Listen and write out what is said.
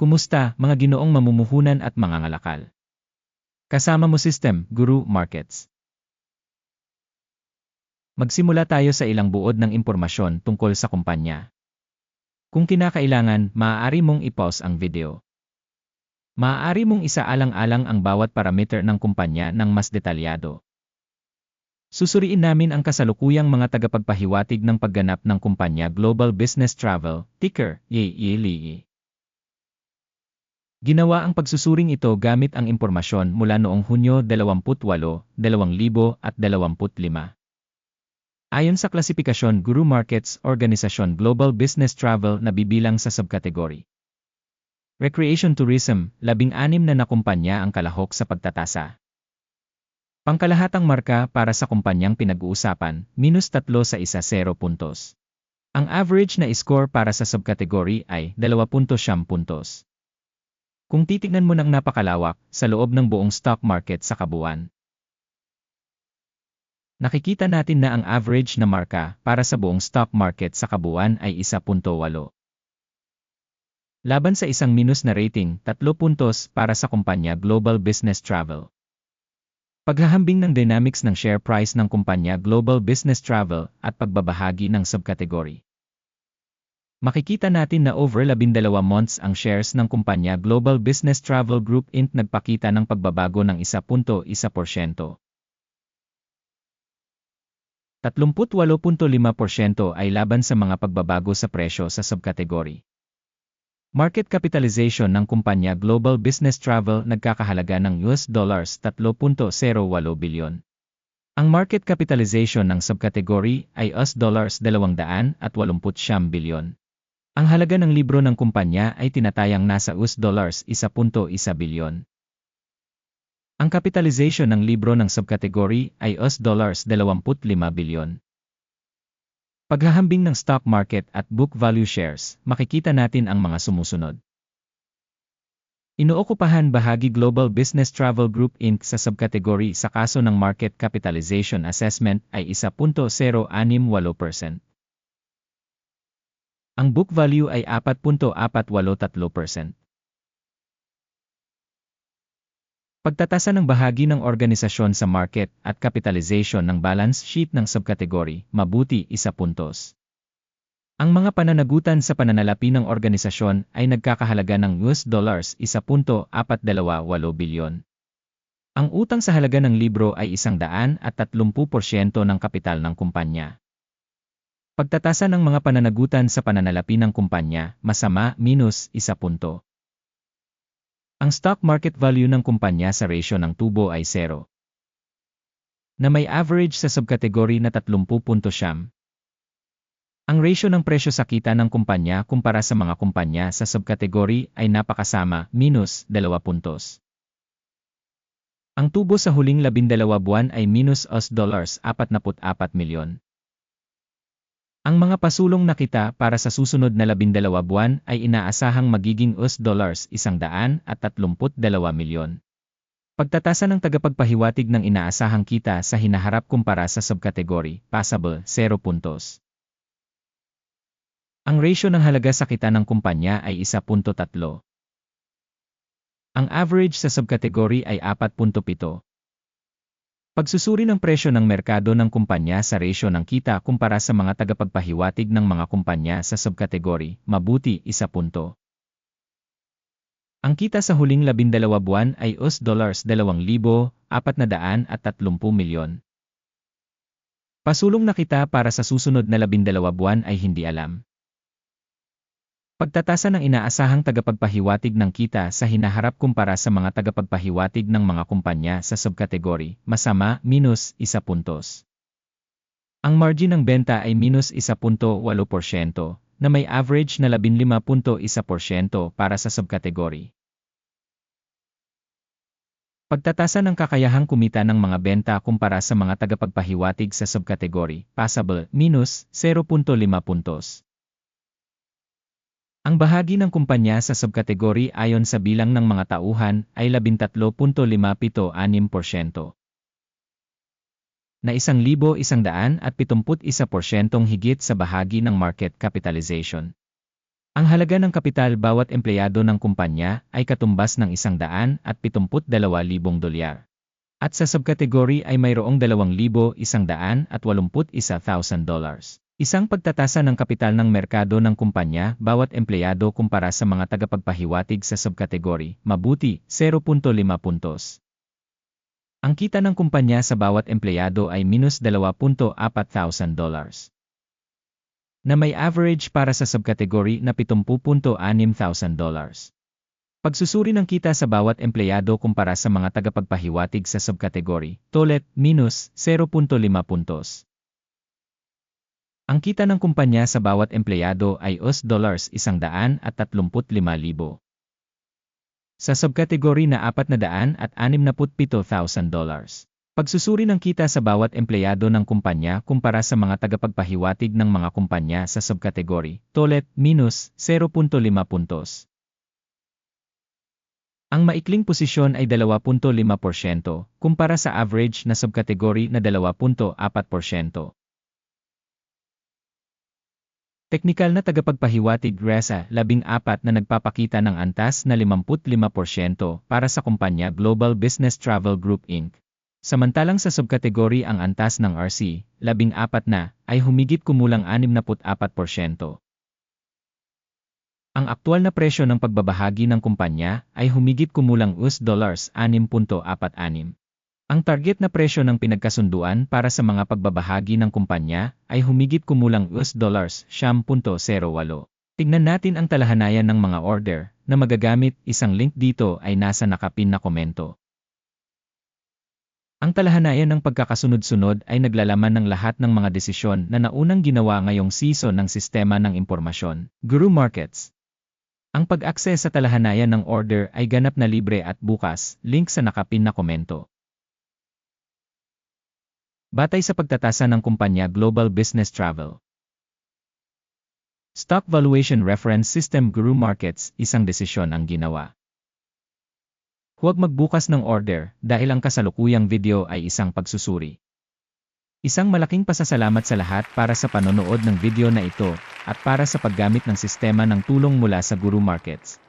Kumusta, mga ginoong mamumuhunan at mga ngalakal? Kasama mo System, Guru Markets. Magsimula tayo sa ilang buod ng impormasyon tungkol sa kumpanya. Kung kinakailangan, maaari mong i-pause ang video. Maaari mong isaalang-alang ang bawat parameter ng kumpanya ng mas detalyado. Susuriin namin ang kasalukuyang mga tagapagpahiwatig ng pagganap ng kumpanya Global Business Travel, ticker, YELE. Ginawa ang pagsusuring ito gamit ang impormasyon mula noong Hunyo 28, 2025. Ayon sa klasifikasyon Guru Markets Organisasyon Global Business Travel na bibilang sa subkategory. Recreation Tourism, labing-anim na nakumpanya ang kalahok sa pagtatasa. Pangkalahatang marka para sa kumpanyang pinag-uusapan, minus 3 sa isa 0 puntos. Ang average na score para sa subkategory ay 2.7 puntos. Kung titignan mo ng napakalawak sa loob ng buong stock market sa kabuuan. Nakikita natin na ang average na marka para sa buong stock market sa kabuuan ay 1.8. Laban sa isang minus na rating, 3 puntos para sa kumpanya Global Business Travel. Paghahambing ng dynamics ng share price ng kumpanya Global Business Travel at pagbabahagi ng subkategory. Makikita natin na over 12 months ang shares ng kumpanya Global Business Travel Group Inc. nagpakita ng pagbabago ng 1.1%. 38.5% ay laban sa mga pagbabago sa presyo sa subkategory. Market capitalization ng kumpanya Global Business Travel nagkakahalaga ng US dollars 3.08 bilyon. Ang market capitalization ng subkategory ay US dollars 289 bilyon. Ang halaga ng libro ng kumpanya ay tinatayang nasa US dollars 1.1 bilyon. Ang capitalization ng libro ng subkategory ay US dollars 25 bilyon. Paghahambing ng stock market at book value shares, makikita natin ang mga sumusunod. Inookupahan bahagi Global Business Travel Group Inc. sa subkategory sa kaso ng market capitalization assessment ay 1.068%. Ang book value ay 4.483%. Pagtatasa ng bahagi ng organisasyon sa market at capitalization ng balance sheet ng subkategory, mabuti isa puntos. Ang mga pananagutan sa pananalapi ng organisasyon ay nagkakahalaga ng US dollars 1.428 bilyon. Ang utang sa halaga ng libro ay 130% ng kapital ng kumpanya. Pagtatasa ng mga pananagutan sa pananalapi ng kumpanya, masama, minus, isa punto. Ang stock market value ng kumpanya sa ratio ng tubo ay 0. Na may average sa subkategory na 30.7. Ang ratio ng presyo sa kita ng kumpanya kumpara sa mga kumpanya sa subkategory ay napakasama, minus 2 puntos. Ang tubo sa huling 12 buwan ay minus US dollars 44 milyon. Ang mga pasulong na kita para sa susunod na labindalawa buwan ay inaasahang magiging US dollars 132 milyon. Pagtatasa ng tagapagpahiwatig ng inaasahang kita sa hinaharap kumpara sa subkategory, passable, 0 puntos. Ang ratio ng halaga sa kita ng kumpanya ay 1.3. Ang average sa subkategory ay 4.7. Pagsusuri ng presyo ng merkado ng kumpanya sa ratio ng kita kumpara sa mga tagapagpahiwatig ng mga kumpanya sa subkategory, mabuti, isa punto. Ang kita sa huling labindalawa buwan ay US dollars 2,430 milyon. Pasulong na kita para sa susunod na labindalawa buwan ay hindi alam. Pagtatasa ng inaasahang tagapagpahiwatig ng kita sa hinaharap kumpara sa mga tagapagpahiwatig ng mga kumpanya sa subkategory, masama, minus, isa puntos. Ang margin ng benta ay minus 1.8% na may average na 15.1% para sa subkategory. Pagtatasa ng kakayahang kumita ng mga benta kumpara sa mga tagapagpahiwatig sa subkategory, passable, minus 0.5 puntos. Ang bahagi ng kumpanya sa subkategory ayon sa bilang ng mga tauhan ay 13.576%. Na 1,171% higit sa bahagi ng market capitalization. Ang halaga ng kapital bawat empleyado ng kumpanya ay katumbas ng 172,000 dolyar. At sa subkategory ay mayroong 2,181,000 dollars. Isang pagtatasa ng kapital ng merkado ng kumpanya bawat empleyado kumpara sa mga tagapagpahiwatig sa subkategory, mabuti, 0.5 puntos. Ang kita ng kumpanya sa bawat empleyado ay minus 2.4 thousand dollars. Na may average para sa subkategory na 70.6 thousand dollars. Pagsusuri ng kita sa bawat empleyado kumpara sa mga tagapagpahiwatig sa subkategory, tolet, minus 0.5 puntos. Ang kita ng kumpanya sa bawat empleyado ay US dollars 135,000. Sa subkategory na 400 at 67,000 dollars. Pagsusuri ng kita sa bawat empleyado ng kumpanya kumpara sa mga tagapagpahiwatig ng mga kumpanya sa subkategory, tolet, minus 0.5 puntos. Ang maikling posisyon ay 2.5% kumpara sa average na subkategory na 2.4%. Teknikal na tagapagpahiwatig RESA 14 na nagpapakita ng antas na 55% para sa kumpanya Global Business Travel Group Inc. Samantalang sa subkategory ang antas ng RC, 14 na, ay humigit kumulang 64%. Ang aktual na presyo ng pagbabahagi ng kumpanya ay humigit kumulang US dollars 6.46. Ang target na presyo ng pinagkasunduan para sa mga pagbabahagi ng kumpanya ay humigit kumulang US dollars 10.08. Tignan natin ang talahanayan ng mga order na magagamit isang link dito ay nasa nakapin na komento. Ang talahanayan ng pagkakasunod-sunod ay naglalaman ng lahat ng mga desisyon na naunang ginawa ngayong season ng sistema ng impormasyon, Guru Markets. Ang pag-access sa talahanayan ng order ay ganap na libre at bukas, link sa nakapin na komento. Batay sa pagtatasa ng kumpanya Global Business Travel. Stock Valuation Reference System Guru Markets, isang desisyon ang ginawa. Huwag magbukas ng order dahil ang kasalukuyang video ay isang pagsusuri. Isang malaking pasasalamat sa lahat para sa panonood ng video na ito at para sa paggamit ng sistema ng tulong mula sa Guru Markets.